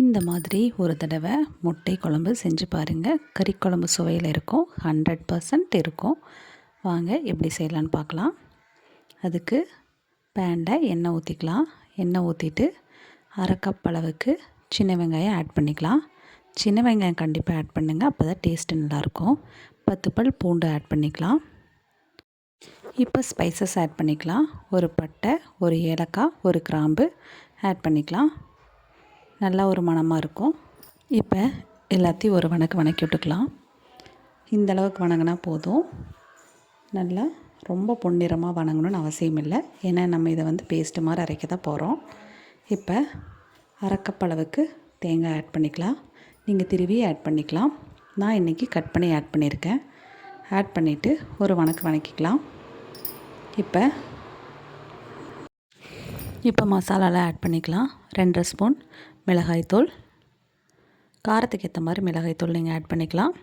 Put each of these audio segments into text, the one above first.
இந்த மாதிரி ஒரு தடவை முட்டை குழம்பு செஞ்சு பாருங்கள் கறி குழம்பு சுவையில் இருக்கும். ஹண்ட்ரட் பர்சன்ட் இருக்கும். வாங்க எப்படி செய்யலான்னு பார்க்கலாம். அதுக்கு பேனில் எண்ணெய் ஊற்றிக்கலாம் எண்ணெய் ஊற்றிட்டு அரை கப் அளவுக்கு சின்ன வெங்காயம் ஆட் பண்ணிக்கலாம். சின்ன வெங்காயம் கண்டிப்பாக ஆட் பண்ணுங்கள் அப்போ தான் டேஸ்ட்டு நல்லாயிருக்கும் பத்து பல் பூண்டு ஆட் பண்ணிக்கலாம். இப்போ ஸ்பைசஸ் ஆட் பண்ணிக்கலாம். ஒரு பட்டை ஒரு ஏலக்காய் ஒரு கிராம்பு ஆட் பண்ணிக்கலாம். நல்லா ஒரு மணமாக இருக்கும். இப்போ எல்லாத்தையும் ஒரு வணக்கு வணக்கி விட்டுக்கலாம். இந்த அளவுக்கு வணங்கினா போதும். நல்லா ரொம்ப பொன்னிறமாக வணங்கணும்னு அவசியம் இல்லை. ஏன்னா நம்ம இதை வந்து பேஸ்ட்டு மாதிரி அரைக்க தான் போகிறோம் இப்போ அரைக்கப்பளவுக்கு தேங்காய் ஆட் பண்ணிக்கலாம். நீங்கள் திருவி ஆட் பண்ணிக்கலாம். நான் இன்றைக்கி கட் பண்ணி ஆட் பண்ணியிருக்கேன் ஆட் பண்ணிவிட்டு ஒரு வணக்கு வணக்கிக்கலாம். இப்போ இப்போ மசாலாலாம் ஆட் பண்ணிக்கலாம். ரெண்டரை ஸ்பூன் மிளகாய்த்தூள் காரத்துக்கு ஏற்ற மாதிரி மிளகாய்த்தூள் நீங்கள் ஆட் பண்ணிக்கலாம்.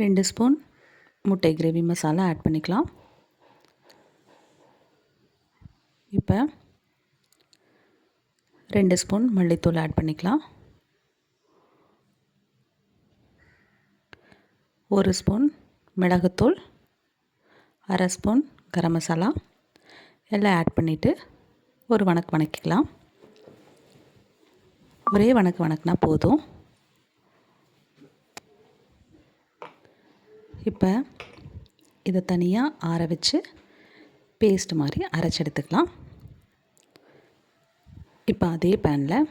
ரெண்டு ஸ்பூன் முட்டை கிரேவி மசாலா ஆட் பண்ணிக்கலாம். இப்போ ரெண்டு ஸ்பூன் மல்லித்தூள் ஆட் பண்ணிக்கலாம். ஒரு ஸ்பூன் மிளகுத்தூள். அரை ஸ்பூன் கரம் மசாலா. எல்லாம் ஆட் பண்ணிவிட்டு ஒரு வணக்கு வணக்கிக்கலாம். ஒரே வணக்கு வணக்குனா போதும். இப்போ இதை தனியாக ஆற வச்சு பேஸ்ட் மாதிரி அரைச்சி எடுத்துக்கலாம். இப்போ அதே பேனில்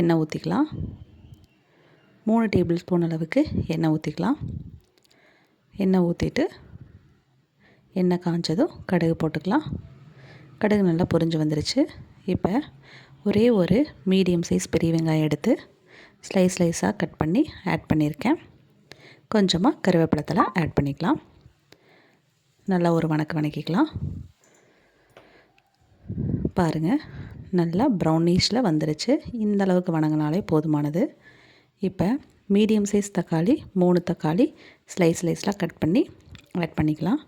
எண்ணெய் ஊற்றிக்கலாம் மூணு டேபிள் ஸ்பூன் அளவுக்கு எண்ணெய் ஊற்றிக்கலாம் எண்ணெய் ஊற்றிட்டு எண்ணெய் காய்ஞ்சதும் கடுகு போட்டுக்கலாம். கடுகு நல்லா பொரிஞ்சு வந்துருச்சு. இப்போ ஒரே ஒரு மீடியம் சைஸ் பெரிய வெங்காயம் எடுத்து ஸ்லைஸ் ஸ்லைஸாக கட் பண்ணி ஆட் பண்ணியிருக்கேன். கொஞ்சமாக கருவேப்பிலத்தெல்லாம் ஆட் பண்ணிக்கலாம். நல்லா ஒரு வணக்க வணக்கிக்கலாம். பாருங்கள் நல்லா ப்ரௌனிஷில் வந்துருச்சு. இந்த அளவுக்கு வணங்கினாலே போதுமானது. இப்போ மீடியம் சைஸ் தக்காளி மூணு தக்காளி ஸ்லைஸ் ஸ்லைஸ்லாம் கட் பண்ணி ஆட் பண்ணிக்கலாம்.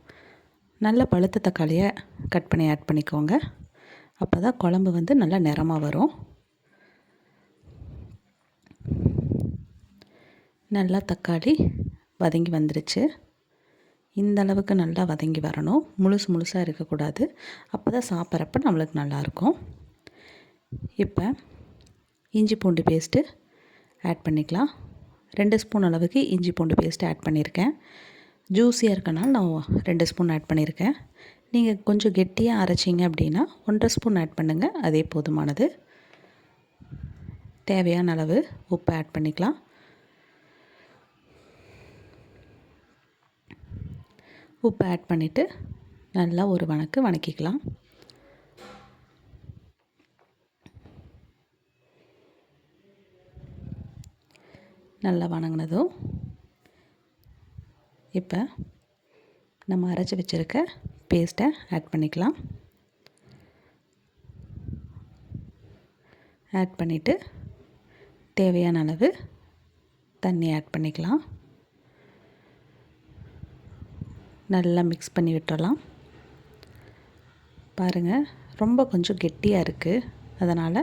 நல்ல பழுத்த தக்காளியை கட் பண்ணி ஆட் பண்ணிக்கோங்க. அப்போ தான் குழம்பு வந்து நல்லா நிறமாக வரும். நல்லா தக்காளி வதங்கி வந்துருச்சு. இந்த அளவுக்கு நல்லா வதங்கி வரணும். முழுசு முழுசாக இருக்கக்கூடாது. அப்போ தான் சாப்பிட்றப்ப நம்மளுக்கு நல்லாயிருக்கும் இப்போ இஞ்சி பூண்டு பேஸ்ட்டு ஆட் பண்ணிக்கலாம். ரெண்டு ஸ்பூன் அளவுக்கு இஞ்சி பூண்டு பேஸ்ட்டு ஆட் பண்ணியிருக்கேன். ஜூஸியாக இருக்கனால நான் ரெண்டு ஸ்பூன் ஆட் பண்ணியிருக்கேன். நீங்கள் கொஞ்சம் கெட்டியாக அரைச்சிங்க அப்படின்னா ஒன்றரை ஸ்பூன் ஆட் பண்ணுங்கள் அதே போதுமானது. தேவையான அளவு உப்பு ஆட் பண்ணிக்கலாம். உப்பு ஆட் பண்ணிவிட்டு நல்லா ஒரு வணக்கு வணக்கிக்கலாம். நல்லா வணங்கினதும் இப்போ நம்ம அரைச்சி வச்சுருக்க பேஸ்ட்டை ஆட் பண்ணிக்கலாம். ஆட் பண்ணிவிட்டு தேவையான அளவு தண்ணி ஆட் பண்ணிக்கலாம். நல்லா மிக்ஸ் பண்ணி விட்டுறலாம். பாருங்கள் ரொம்ப கொஞ்சம் கெட்டியாக இருக்குது அதனால்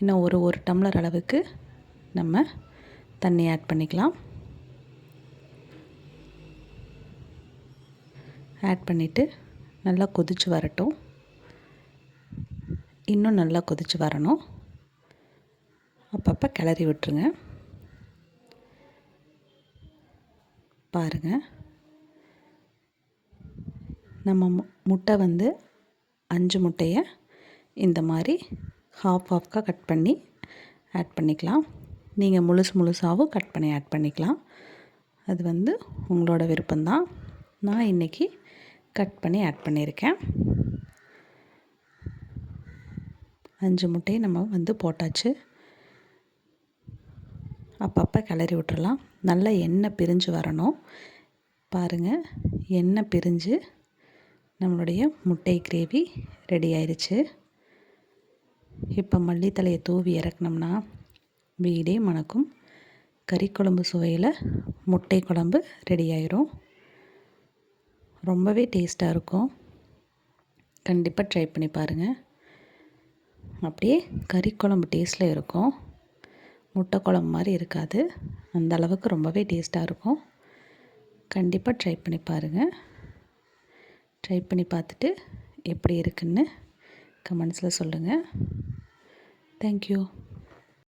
இன்னும் ஒரு ஒரு டம்ளர் அளவுக்கு நம்ம தண்ணி ஆட் பண்ணிக்கலாம். ஆட் பண்ணிவிட்டு நல்லா கொதித்து வரட்டும். இன்னும் நல்லா கொதித்து வரணும். அப்பப்போ கிளறி விட்டுருங்க. பாருங்கள் நம்ம முட்டை வந்து அஞ்சு முட்டையை இந்த மாதிரி ஹாஃப் ஹாஃப்காக கட் பண்ணி ஆட் பண்ணிக்கலாம். நீங்கள் முழுசு முழுசாகவும் கட் பண்ணி ஆட் பண்ணிக்கலாம். அது வந்து உங்களோட விருப்பம்தான். நான் இன்றைக்கி கட் பண்ணி ஆட் பண்ணியிருக்கேன். அஞ்சு முட்டையை நம்ம வந்து போட்டாச்சு. அப்பப்போ கிளறி விட்டுறலாம். நல்லா எண்ணெய் பிரிஞ்சு வரணும். பாருங்கள் எண்ணெய் பிரிஞ்சு நம்மளுடைய முட்டை கிரேவி ரெடி ஆயிடுச்சு இப்போ மல்லித்தலையை தூவி இறக்குனோம்னா வீடே மணக்கும். கறி குழம்பு சுவையில் முட்டை குழம்பு ரெடி ஆயிரும். ரொம்பவே டேஸ்ட்டாக இருக்கும். கண்டிப்பாக ட்ரை பண்ணி பாருங்கள் அப்படியே கறி குழம்பு டேஸ்ட்டில் இருக்கும். முட்டை குழம்பு மாதிரி இருக்காது. அந்த அளவுக்கு ரொம்பவே டேஸ்ட்டாக இருக்கும். கண்டிப்பாக ட்ரை பண்ணி பாருங்கள் ட்ரை பண்ணி பார்த்துட்டு எப்படி இருக்குன்னு கமெண்ட்ஸில் சொல்லுங்கள் தேங்க்யூ